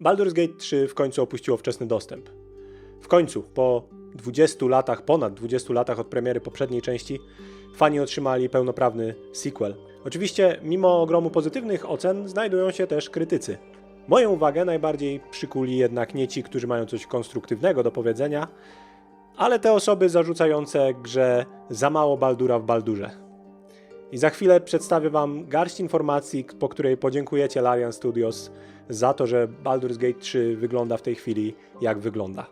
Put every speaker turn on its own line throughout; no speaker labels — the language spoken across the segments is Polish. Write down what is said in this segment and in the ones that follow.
Baldur's Gate 3 w końcu opuściło wczesny dostęp. W końcu, po 20 latach, ponad 20 latach od premiery poprzedniej części, fani otrzymali pełnoprawny sequel. Oczywiście, mimo ogromu pozytywnych ocen, znajdują się też krytycy. Moją uwagę najbardziej przykuli jednak nie ci, którzy mają coś konstruktywnego do powiedzenia, ale te osoby zarzucające grze za mało Baldura w Baldurze. I za chwilę przedstawię Wam garść informacji, po której podziękujecie Larian Studios za to, że Baldur's Gate 3 wygląda w tej chwili jak wygląda.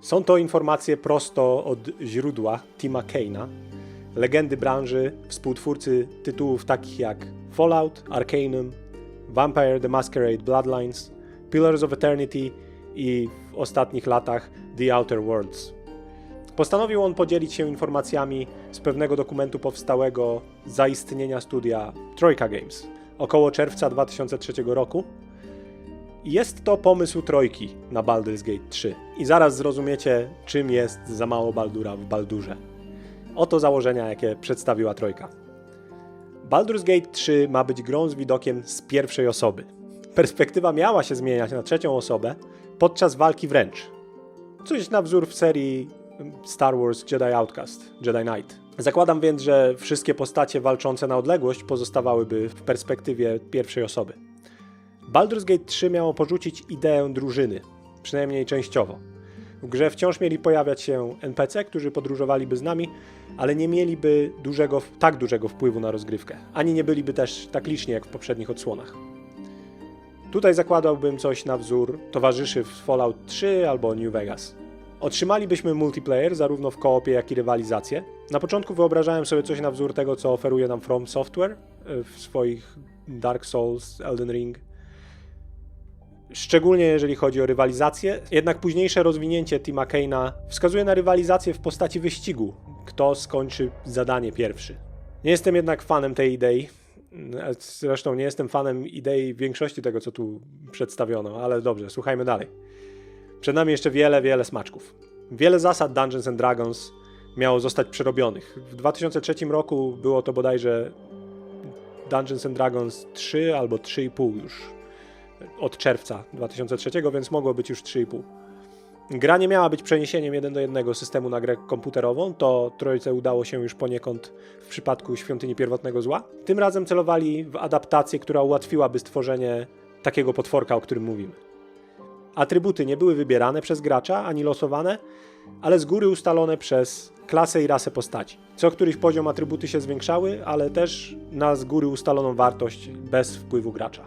Są to informacje prosto od źródła Tima Kane'a, legendy branży, współtwórcy tytułów takich jak Fallout, Arcanum, Vampire the Masquerade Bloodlines, Pillars of Eternity i w ostatnich latach The Outer Worlds. Postanowił on podzielić się informacjami z pewnego dokumentu powstałego za istnienia studia Troika Games około czerwca 2003 roku. Jest to pomysł Trojki na Baldur's Gate 3 i zaraz zrozumiecie, czym jest za mało Baldura w Baldurze. Oto założenia, jakie przedstawiła Trojka. Baldur's Gate 3 ma być grą z widokiem z pierwszej osoby. Perspektywa miała się zmieniać na trzecią osobę podczas walki wręcz. Coś na wzór w serii Star Wars Jedi Outcast, Jedi Knight. Zakładam więc, że wszystkie postacie walczące na odległość pozostawałyby w perspektywie pierwszej osoby. Baldur's Gate 3 miało porzucić ideę drużyny, przynajmniej częściowo. W grze wciąż mieli pojawiać się NPC, którzy podróżowaliby z nami, ale nie mieliby dużego, tak dużego wpływu na rozgrywkę, ani nie byliby też tak liczni jak w poprzednich odsłonach. Tutaj zakładałbym coś na wzór towarzyszy w Fallout 3 albo New Vegas. Otrzymalibyśmy multiplayer zarówno w koopie, jak i rywalizację. Na początku wyobrażałem sobie coś na wzór tego, co oferuje nam From Software e, w swoich Dark Souls, Elden Ring. Szczególnie jeżeli chodzi o rywalizację, jednak późniejsze rozwinięcie Tima Kane'a wskazuje na rywalizację w postaci wyścigu. Kto skończy zadanie pierwszy. Nie jestem jednak fanem tej idei. Zresztą nie jestem fanem idei większości tego, co tu przedstawiono, ale dobrze, słuchajmy dalej. Przed nami jeszcze wiele, wiele smaczków. Wiele zasad Dungeons and Dragons miało zostać przerobionych. W 2003 roku było to bodajże Dungeons and Dragons 3 albo 3,5 już od czerwca 2003, więc mogło być już 3,5. Gra nie miała być przeniesieniem jeden do jednego systemu na grę komputerową, to trójce udało się już poniekąd w przypadku Świątyni Pierwotnego Zła. Tym razem celowali w adaptację, która ułatwiłaby stworzenie takiego potworka, o którym mówimy. Atrybuty nie były wybierane przez gracza ani losowane, ale z góry ustalone przez klasę i rasę postaci. Co któryś poziom atrybuty się zwiększały, ale też na z góry ustaloną wartość bez wpływu gracza.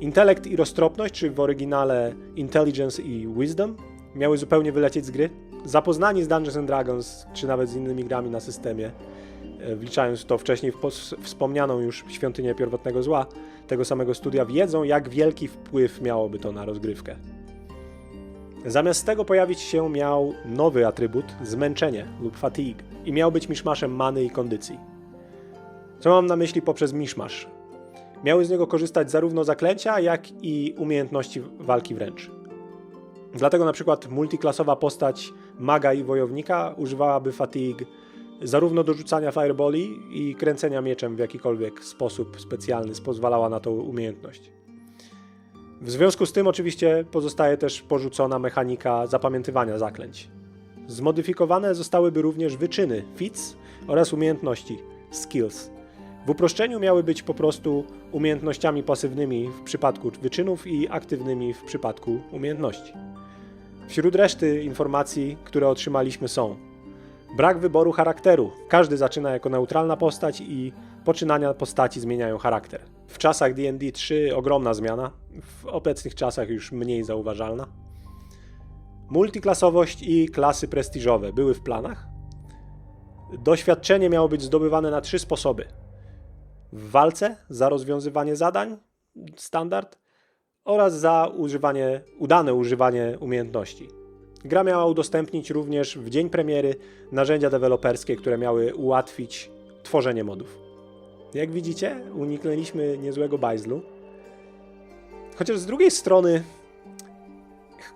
Intelekt i roztropność, czy w oryginale Intelligence i Wisdom, miały zupełnie wylecieć z gry. Zapoznani z Dungeons and Dragons, czy nawet z innymi grami na systemie, wliczając to wcześniej wspomnianą już Świątynię Pierwotnego Zła, tego samego studia, wiedzą, jak wielki wpływ miałoby to na rozgrywkę. Zamiast tego pojawić się miał nowy atrybut zmęczenie lub fatigue i miał być miszmaszem many i kondycji. Co mam na myśli poprzez miszmasz? Miały z niego korzystać zarówno zaklęcia, jak i umiejętności walki wręcz. Dlatego na przykład multiklasowa postać maga i wojownika używałaby fatigue zarówno do rzucania fireballi i kręcenia mieczem w jakikolwiek sposób specjalny pozwalała na tą umiejętność. W związku z tym oczywiście pozostaje też porzucona mechanika zapamiętywania zaklęć. Zmodyfikowane zostałyby również wyczyny, feats oraz umiejętności, skills. W uproszczeniu miały być po prostu umiejętnościami pasywnymi w przypadku wyczynów i aktywnymi w przypadku umiejętności. Wśród reszty informacji, które otrzymaliśmy są Brak wyboru charakteru. Każdy zaczyna jako neutralna postać i poczynania postaci zmieniają charakter. W czasach D&D 3 ogromna zmiana, w obecnych czasach już mniej zauważalna. Multiklasowość i klasy prestiżowe były w planach. Doświadczenie miało być zdobywane na trzy sposoby. W walce za rozwiązywanie zadań, standard, oraz za używanie, udane używanie umiejętności. Gra miała udostępnić również w dzień premiery narzędzia deweloperskie, które miały ułatwić tworzenie modów. Jak widzicie, uniknęliśmy niezłego bajzlu. Chociaż z drugiej strony,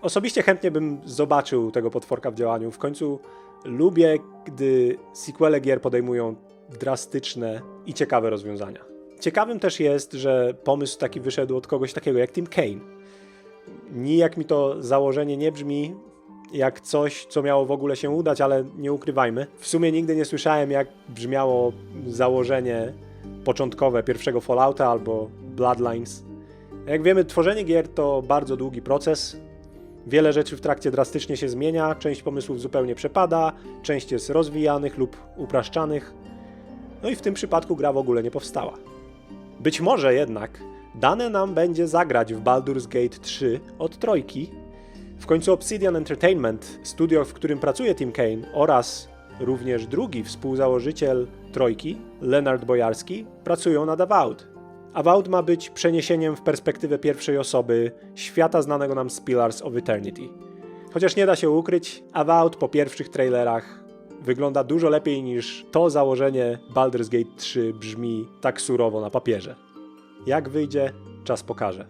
osobiście chętnie bym zobaczył tego potworka w działaniu. W końcu lubię, gdy sequele gier podejmują drastyczne i ciekawe rozwiązania. Ciekawym też jest, że pomysł taki wyszedł od kogoś takiego jak Tim Kaine. Nijak mi to założenie nie brzmi jak coś, co miało w ogóle się udać, ale nie ukrywajmy. W sumie nigdy nie słyszałem, jak brzmiało założenie początkowe pierwszego Fallouta albo Bloodlines. Jak wiemy, tworzenie gier to bardzo długi proces. Wiele rzeczy w trakcie drastycznie się zmienia, część pomysłów zupełnie przepada, część jest rozwijanych lub upraszczanych. No i w tym przypadku gra w ogóle nie powstała. Być może jednak dane nam będzie zagrać w Baldur's Gate 3 od trójki. W końcu Obsidian Entertainment, studio, w którym pracuje Tim Kaine oraz również drugi współzałożyciel trójki, Leonard Bojarski, pracują nad Avowed. Avowed ma być przeniesieniem w perspektywę pierwszej osoby świata znanego nam z Pillars of Eternity. Chociaż nie da się ukryć, Avowed po pierwszych trailerach wygląda dużo lepiej niż to założenie Baldur's Gate 3 brzmi tak surowo na papierze. Jak wyjdzie, czas pokaże.